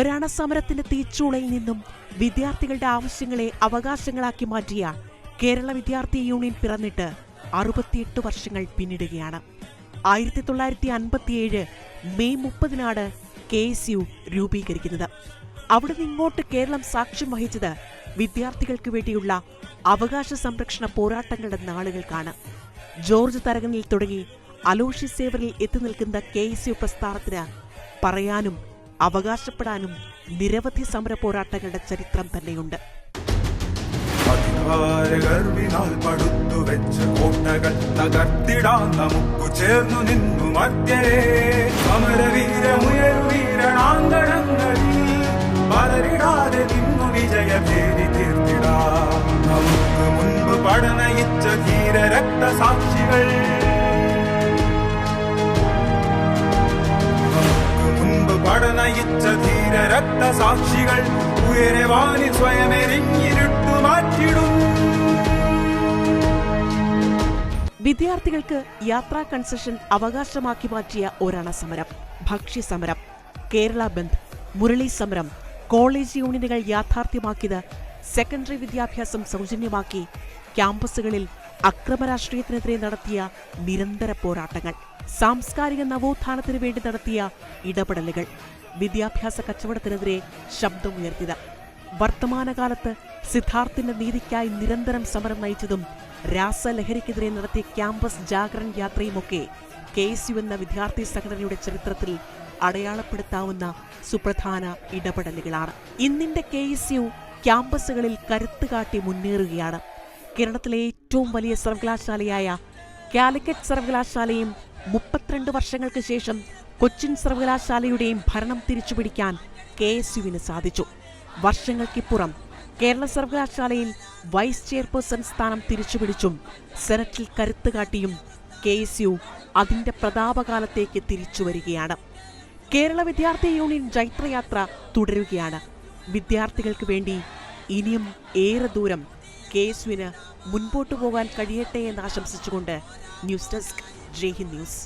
ഒരണ സമരത്തിന്റെ തീച്ചൂളയിൽ നിന്നും വിദ്യാർത്ഥികളുടെ ആവശ്യങ്ങളെ അവകാശങ്ങളാക്കി മാറ്റിയ കേരള വിദ്യാർത്ഥി യൂണിയൻ പിറന്നിട്ട് അറുപത്തിയെട്ട് വർഷങ്ങൾ പിന്നിടുകയാണ്. ആയിരത്തി തൊള്ളായിരത്തി അൻപത്തിയേഴ് മെയ് മുപ്പതിനാണ് കെ എസ് യു രൂപീകരിക്കുന്നത്. അവിടെ നിന്ന് ഇങ്ങോട്ട് കേരളം സാക്ഷ്യം വഹിച്ചത് വിദ്യാർത്ഥികൾക്ക് വേണ്ടിയുള്ള അവകാശ സംരക്ഷണ പോരാട്ടങ്ങളുടെ നാളുകൾക്കാണ്. ജോർജ് തരകനിൽ തുടങ്ങി അലോഷി സേവറിൽ എത്തി നിൽക്കുന്ന കെ എസ് യു പ്രസ്ഥാനത്തിന് പറയാനും അവകാശപ്പെടാനും നിരവധി സമര പോരാട്ടങ്ങളുടെ ചരിത്രം തന്നെയുണ്ട്. അധികാരഗർവിനാൽ പടുത്തു കോട്ടകൾ ചേർന്നു നിന്നു നിന്നു ധീര രക്തസാക്ഷികൾ പടനയിച്ച ധീര രക്തസാക്ഷികൾ ഉയരെ വാനിൽ സ്വയമെരിഞ്ഞിരുട്ടു മാറ്റിടും. വിദ്യാർത്ഥികൾക്ക് യാത്രാ കൺസെഷൻ അവകാശമാക്കി മാറ്റിയ ഒരണ സമരം. ഭക്ഷ്യ സമരം കേരള ബന്ദ് മുരളി സമരം കോളേജ് യൂണിയനുകൾ യാഥാർത്ഥ്യമാക്കിയത് സെക്കൻഡറി വിദ്യാഭ്യാസം സൗജന്യമാക്കി ക്യാമ്പസുകളിൽ അക്രമരാഷ്ട്രീയത്തിനെതിരെ നടത്തിയ നിരന്തര പോരാട്ടങ്ങൾ സാംസ്കാരിക നവോത്ഥാനത്തിനു വേണ്ടി നടത്തിയ ഇടപെടലുകൾ. വിദ്യാഭ്യാസ കച്ചവടത്തിനെതിരെ ശബ്ദമുയർത്തിയത്. വർത്തമാനകാലത്ത് സിദ്ധാർത്ഥിന്റെ നീതിക്കായി നിരന്തരം സമരം നയിച്ചതും രാസലഹരിക്കെതിരെ നടത്തിയ ക്യാമ്പസ് ജാഗരൺ യാത്രയുമൊക്കെ കെ എസ് യു എന്ന വിദ്യാർത്ഥി സംഘടനയുടെ ചരിത്രത്തിൽ അടയാളപ്പെടുത്താവുന്ന സുപ്രധാന ഇടപെടലുകളാണ്. ഇന്നിന്റെ കെ എസ് യു ക്യാമ്പസുകളിൽ കരുത്ത് കാട്ടി മുന്നേറുകയാണ്. കേരളത്തിലെ ഏറ്റവും വലിയ സർവകലാശാലയായ കാലിക്കറ്റ് സർവകലാശാലയും മുപ്പത്തിരണ്ട് വർഷങ്ങൾക്ക് ശേഷം കൊച്ചിൻ സർവകലാശാലയുടെയും ഭരണം തിരിച്ചുപിടിക്കാൻ കെ എസ് യുവിന് സാധിച്ചു. വർഷങ്ങൾക്കിപ്പുറം കേരള സർവകലാശാലയിൽ വൈസ് ചെയർപേഴ്സൺ സ്ഥാനം തിരിച്ചുപിടിച്ചും സെനറ്റിൽ കരുത്ത് കാട്ടിയും കെ എസ് യു അതിന്റെ പ്രതാപകാലത്തേക്ക് തിരിച്ചു വരികയാണ് കേരള വിദ്യാർത്ഥി യൂണിയൻ ജൈത്രയാത്ര തുടരുകയാണ്. വിദ്യാർത്ഥികൾക്ക് വേണ്ടി ഇനിയും ഏറെ ദൂരം കെ എസ് യുവിന് മുൻപോട്ടു പോകാൻ കഴിയട്ടെ എന്ന് ആശംസിച്ചുകൊണ്ട് ന്യൂസ് ഡെസ്ക് ജയ്ഹിന്ദ് ന്യൂസ്.